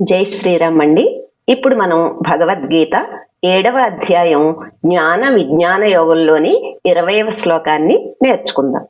జై శ్రీరామ్ అండి. ఇప్పుడు మనం భగవద్గీత ఏడవ అధ్యాయం జ్ఞాన విజ్ఞాన యోగంలోని ఇరవైవ శ్లోకాన్ని నేర్చుకుందాం.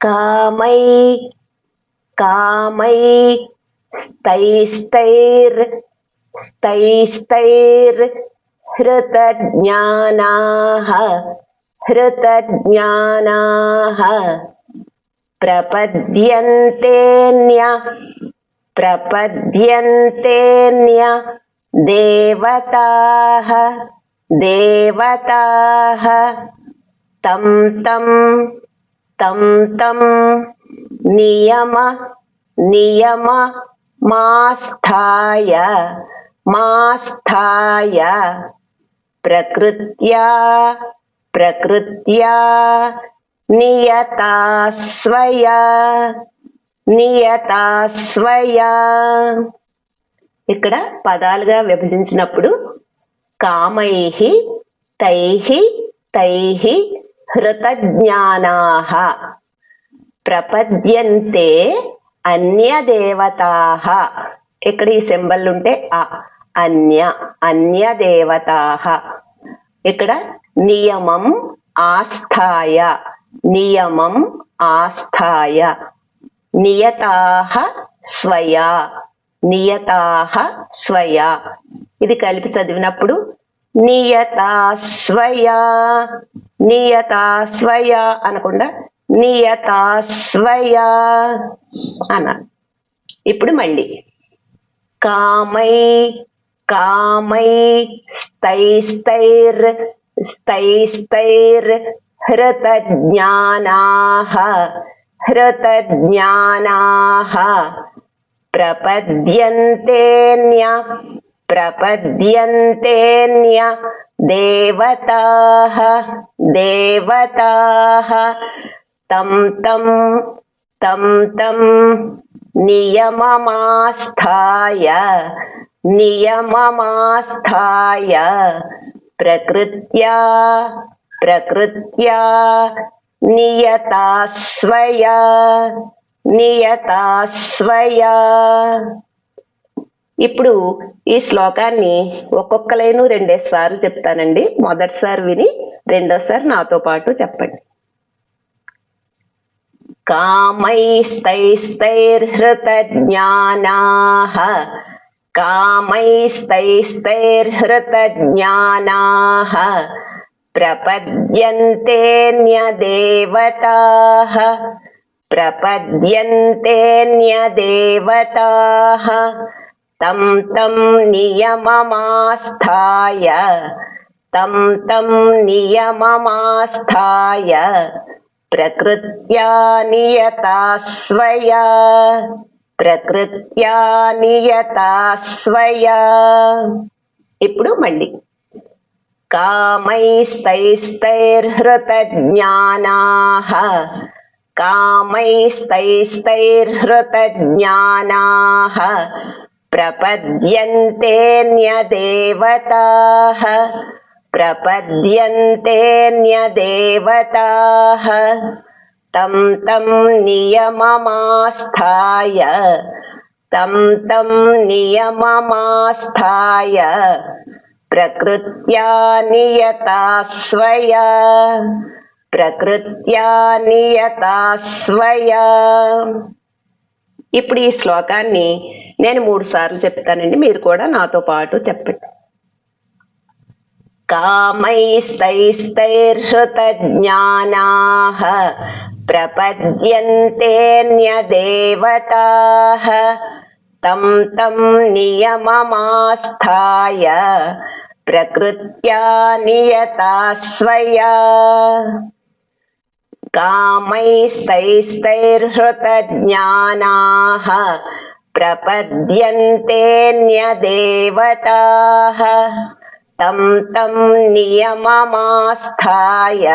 కామై కామై స్తైస్తైర్ స్థైస్తైర్ హృతజ్ఞానాః హృతజ్ఞానాః ప్రపద్యంతేన్య ప్రపద్యంతేన్య దేవతాః దేవతాః తం తం తం తం నియమ నియమ మాస్థాయ మాస్థాయ ప్రకృత్యా ప్రకృత్యా నియతా స్వయా నియతా స్వయా. ఇక్కడ పదాలుగా విభజించినప్పుడు కామైహి తైహి తైహి హృతజ్ఞానా ప్రపద్యంతే అన్యదేవతా ఇక్కడ ఈ సింబల్ ఉంటే ఆ అన్య అన్యదేవతాః ఇక్కడ నియమం ఆస్థాయ. నియమం ఆస్థాయ. నియతాహ స్వయా. నియతాహ స్వయా. ఇది కలిపి చదివినప్పుడు నియతా స్వయా. నియతా స్వయా అనకుండా నియతా స్వయా అన. ఇప్పుడు మళ్ళీ. కామై కామై స్తైస్తైర్ స్తైస్తైర్ హృతజ్ఞానాః. హృతజ్ఞానాః ప్రపద్యంతేన్య ప్రపద్యంతేన్య దేవతాః దేవతాః తం తం తం తం నియమమాస్థాయ నియమమాస్థాయ ప్రకృత్యా ప్రకృత్యా నియతా స్వయా ఇప్పుడు ఈ శ్లోకాన్ని ఒక్కొక్క లైను రెండేసార్లు చెప్తానండి. మొదటిసారి విని రెండోసారి నాతో పాటు చెప్పండి. కామైస్తైస్తైర్హృతజ్ఞానా కామైస్తైస్తైర్హృతజ్ఞానా. प्रपद्यन्तेऽन्यदेवताः प्रपद्यन्तेऽन्यदेवताः तं तं नियममास्थाय तं तं नियममास्थाय प्रकृत्या नियता स्वया ప్రకృత్యా నియతా స్వయా ఇప్పుడు మళ్ళీ కామైస్తైస్తైర్హృతజ్ఞానాః కామైస్తైస్తైర్హృతజ్ఞానాः ప్రపద్యంతేన్యదేవతాः ప్రపద్యంతేన్యదేవతాः తం తం నియమమాస్థాయ తం తం నియమమాస్థాయ ప్రకృత్యా నియతా స్వయా ప్రకృత్యా నియతా స్వయా ఇప్పుడు ఈ శ్లోకాన్ని నేను మూడు సార్లు చెప్తానండి మీరు కూడా నాతో పాటు చెప్పండి कामैस्तैस्तैर्हृतज्ञानाः प्रपद्यन्तेऽन्यदेवताः तं तं नियममास्थाय प्रकृत्या नियता स्वया कामैस्तैस्तैर्हृतज्ञानाः प्रपद्यन्तेऽन्यदेवताः तं तं नियममास्थाय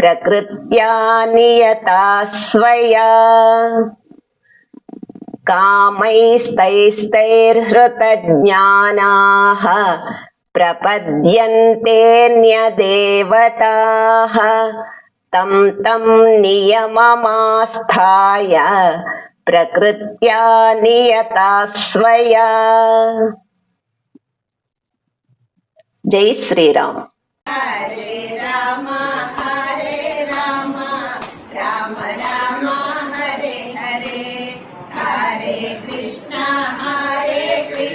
प्रकृत्या नियता स्वया कामैस्तैस्तैर्हृतज्ञानाः प्रपद्यन्तेऽन्यदेवताः। तं तं नियममास्थाय प्रकृत्या नियता स्वया। जय श्रीराम। हरे राम।